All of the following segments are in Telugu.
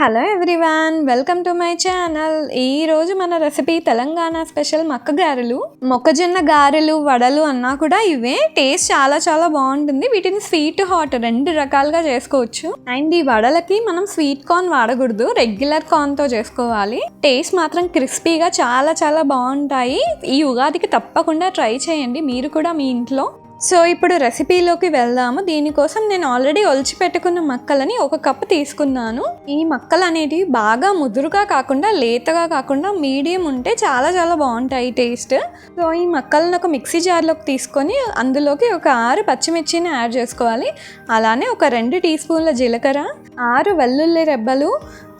Hello everyone welcome to my channel ఈ రోజు మన రెసిపీ తెలంగాణ స్పెషల్ మక్క గారెలు. మొక్కజొన్న గారెలు వడలు అన్నా కూడా ఇవే. టేస్ట్ చాలా చాలా బాగుంటుంది. వీటిని స్వీట్ హాట్ రెండు రకాలుగా చేసుకోవచ్చు. అండ్ ఈ వడలకి మనం స్వీట్ కార్న్ వాడకూడదు. రెగ్యులర్ కార్న్తో చేసుకోవాలి. టేస్ట్ మాత్రం క్రిస్పీగా చాలా చాలా బాగుంటాయి. ఈ ఉగాదికి తప్పకుండా ట్రై చేయండి. మీరు కూడా మీ ఇంట్లో. సో ఇప్పుడు రెసిపీలోకి వెళ్దాము. దీనికోసం నేను ఆల్రెడీ ఒలిచి పెట్టుకున్న మక్కలని ఒక కప్పు తీసుకున్నాను. ఈ మక్కలు అనేటివి బాగా ముదురుగా కాకుండా లేతగా కాకుండా మీడియం ఉంటే చాలా చాలా బాగుంటాయి టేస్ట్. సో ఈ మక్కలను ఒక మిక్సీ జార్లోకి తీసుకొని అందులోకి ఒక ఆరు పచ్చిమిర్చిని యాడ్ చేసుకోవాలి. అలానే ఒక రెండు టీ స్పూన్ల జీలకర్ర ఆరు వెల్లుల్లి రెబ్బలు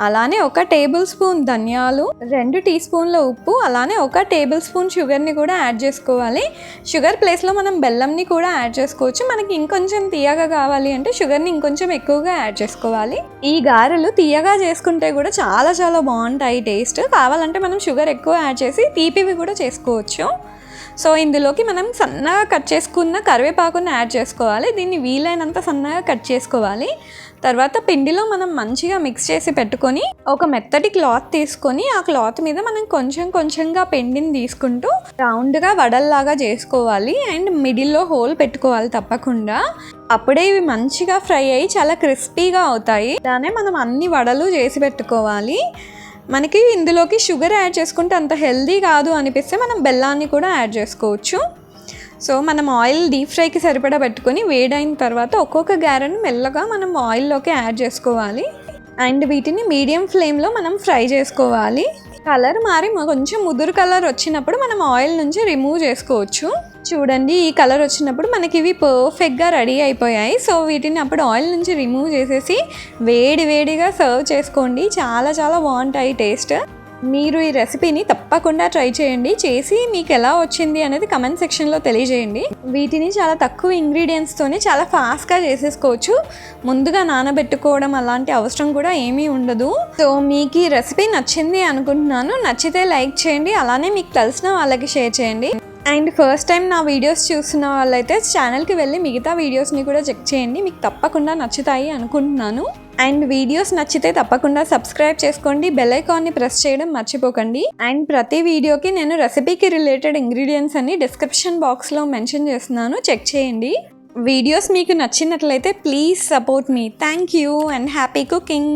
అలానే ఒక టేబుల్ స్పూన్ ధనియాలు రెండు టీ స్పూన్ల ఉప్పు అలానే ఒక టేబుల్ స్పూన్ షుగర్ని కూడా యాడ్ చేసుకోవాలి. షుగర్ ప్లేస్లో మనం బెల్లంని కూడా యాడ్ చేసుకోవచ్చు. మనకి ఇంకొంచెం తీయగా కావాలి అంటే షుగర్ని ఇంకొంచెం ఎక్కువగా యాడ్ చేసుకోవాలి. ఈ గారెలు తీయగా చేసుకుంటే కూడా చాలా చాలా బాగుంటాయి టేస్ట్. కావాలంటే మనం షుగర్ ఎక్కువ యాడ్ చేసి తీపివి కూడా చేసుకోవచ్చు. సో ఇందులోకి మనం సన్నగా కట్ చేసుకున్న కరివేపాకుని యాడ్ చేసుకోవాలి. దీన్ని వీలైనంత సన్నగా కట్ చేసుకోవాలి. తర్వాత పిండిలో మనం మంచిగా మిక్స్ చేసి పెట్టుకొని ఒక మెత్తటి క్లాత్ తీసుకొని ఆ క్లాత్ మీద మనం కొంచెం కొంచెంగా పిండిని తీసుకుంటూ రౌండ్గా వడల్లాగా చేసుకోవాలి అండ్ మిడిల్లో హోల్ పెట్టుకోవాలి తప్పకుండా. అప్పుడే ఇవి మంచిగా ఫ్రై అయ్యి చాలా క్రిస్పీగా అవుతాయి. దానే మనం అన్ని వడలు చేసి పెట్టుకోవాలి. మనకి ఇందులోకి షుగర్ యాడ్ చేసుకుంటే అంత హెల్దీ కాదు అనిపిస్తే మనం బెల్లాన్ని కూడా యాడ్ చేసుకోవచ్చు. సో మనం ఆయిల్ డీప్ ఫ్రైకి సరిపడా పెట్టుకొని వేడైన తర్వాత ఒక్కొక్క గారెను మెల్లగా మనం ఆయిల్లోకి యాడ్ చేసుకోవాలి. అండ్ వీటిని మీడియం ఫ్లేమ్లో మనం ఫ్రై చేసుకోవాలి. కలర్ మారి కొంచెం ముదురు కలర్ వచ్చినప్పుడు మనం ఆయిల్ నుంచి రిమూవ్ చేసుకోవచ్చు. చూడండి ఈ కలర్ వచ్చినప్పుడు మనకి ఇవి పర్ఫెక్ట్గా రెడీ అయిపోయాయి. సో వీటిని అప్పుడు ఆయిల్ నుంచి రిమూవ్ చేసేసి వేడి వేడిగా సర్వ్ చేసుకోండి. చాలా చాలా బాగుంటాయి టేస్ట్. మీరు ఈ రెసిపీని తప్పకుండా ట్రై చేయండి. చేసి మీకు ఎలా వచ్చింది అనేది కమెంట్ సెక్షన్లో తెలియజేయండి. వీటిని చాలా తక్కువ ఇంగ్రీడియంట్స్తోనే చాలా ఫాస్ట్గా చేసేసుకోవచ్చు. ముందుగా నానబెట్టుకోవడం అలాంటి అవసరం కూడా ఏమీ ఉండదు. సో మీకు ఈ రెసిపీ నచ్చింది అనుకుంటున్నాను. నచ్చితే లైక్ చేయండి. అలానే మీకు తెలిసిన వాళ్ళకి షేర్ చేయండి. అండ్ ఫస్ట్ టైం నా వీడియోస్ చూస్తున్న వాళ్ళైతే ఛానల్కి వెళ్ళి మిగతా వీడియోస్ని కూడా చెక్ చేయండి. మీకు తప్పకుండా నచ్చుతాయి అనుకుంటున్నాను. అండ్ వీడియోస్ నచ్చితే తప్పకుండా సబ్స్క్రైబ్ చేసుకోండి. బెల్ ఐకాన్ని ప్రెస్ చేయడం మర్చిపోకండి. అండ్ ప్రతి వీడియోకి నేను రెసిపీకి రిలేటెడ్ ఇంగ్రీడియంట్స్ అన్ని డిస్క్రిప్షన్ బాక్స్లో మెన్షన్ చేస్తున్నాను. చెక్ చేయండి. వీడియోస్ మీకు నచ్చినట్లయితే please support me. Thank you and happy cooking.